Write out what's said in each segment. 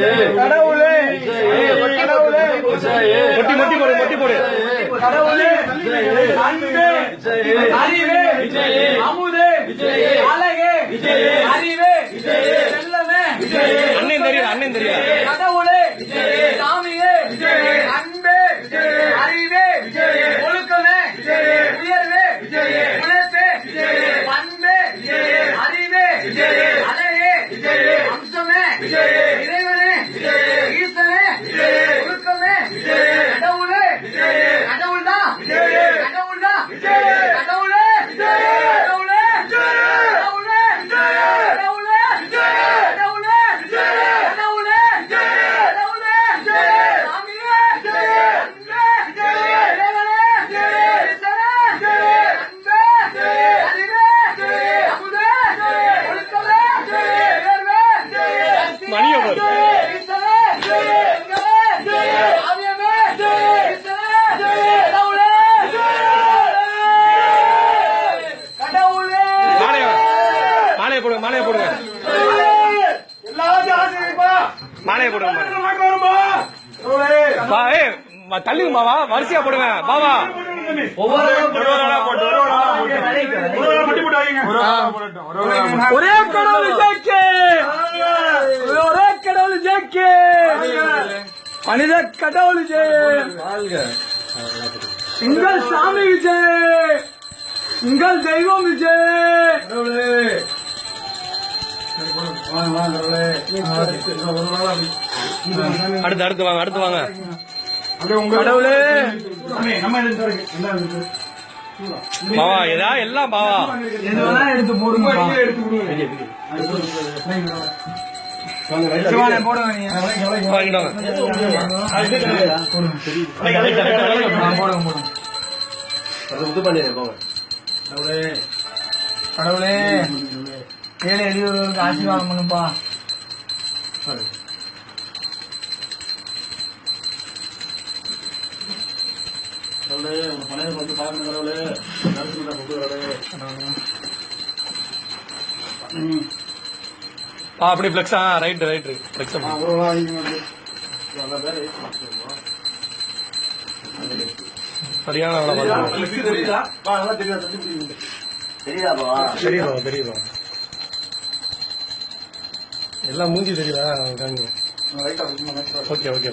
கடவுளே. கடவுளே. மொட்டி போடு மொட்டி போடு. கடவுளே. அமுதே. அழகே. அறிவே. அண்ணன் தெரியும் அண்ணன் தெரியும் மணியை. மாலையை போடுங்க மாலையை போடுங்க. மாலையை போடுங்க தள்ளுங்க மாவா வரிசையா போடுங்க. பாவா ஒரே கடவுள் மனித கடவுள் ஜெய உங்கள் சாமி விஜய் உங்கள் தெய்வம் விஜய் அடுத்து அடுத்து வாங்க அடுத்து வாங்க. கடவுளே. பாவா ஏதா எல்லாம் பாவா? எது வேணா எடுத்து போடுங்க போடுங்க நீங்க வாங்கிட்டு வாங்க. போடுங்க போடுங்க. கடவுளே. ஏழை எளியவர்களுக்கு ஆசீர்வாதம் பண்ணுப்பா ஆ அப்படி பிளெக்ஸா ரைட் ரைட் பிளெக்ஸ் சரியான தெரியுதா? தெரியுதா? எல்லாம் மூஞ்சி தெரியுதா? காங்க ஓகே ஓகே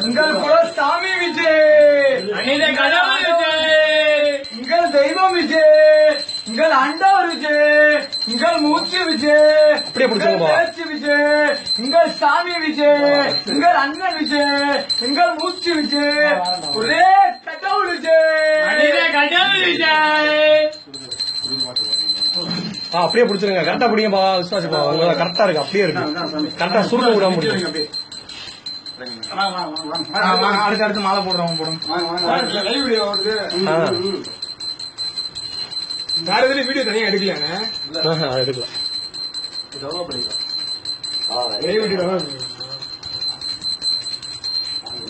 உங்கள் குல சாமி விஜய். கடவுள் விஜய். உங்கள் தெய்வம் விஜய். உங்கள் அண்டவர் விஜய். உங்கள் மூச்சு விஜய். பேச்சு விஜய் உங்கள் சாமி விஜய் உங்கள் அண்ணன் விஜய் உங்கள் மூச்சு விஜய் ஒரே கடவுள் விஜய் கடவுள் விஜய். ஆ அப்படியே பிடிச்சிருங்க. கரெக்டா பிடிங்க பா விசுவாசி பா உங்க கரெக்டா இருக்கு. அப்படியே இருக்கு. கரெக்டா சுருக்க விடாம பிடிங்க. அடுத்து அடுத்து மாலை போடுறோம் போடும் ஆ. வேற எதுவும் வீடியோ தனியா எடுக்கலாங்க ஆஹா, எடுக்கலாம்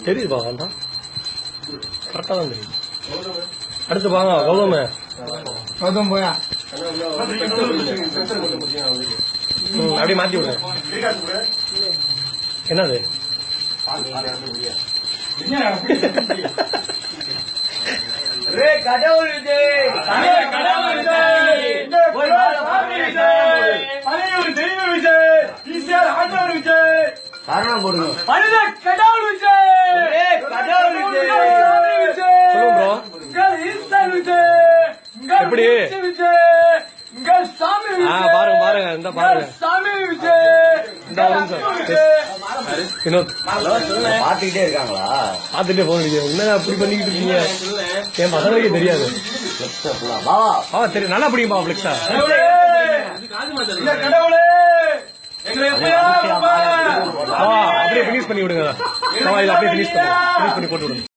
தெரியுது பா வேண்டாம் கரெக்டா தான். தெரியுது. அடுத்து வாங்க கௌதம. கௌதம் போயா? ம், அப்படியே மாத்தி விடுங்க என்னது? ரே கடவுள் கடவுள். விஜய். இந்த ஒரு நிமிஷம். அன்பு விஜய். வினோத் பாத்துக்கிட்டே இருக்காங்களா? பாத்துட்டே போன் என்ன அப்படி பண்ணிக்கிட்டு இருக்கீங்க? என் பசங்களுக்கே தெரியாது. தெரியும் நல்லா பிடிக்கும்பா பிளெக்ஸா கடவுளே இந்த கடவுளே எங்களை எப்படியா ஆ அப்படியே பினிஷ் பண்ணி விடுங்க. சவாயில் அப்படியே ஃபினிஷ் பண்ணி ஃபினிஷ் பண்ணி போட்டு விடுங்க.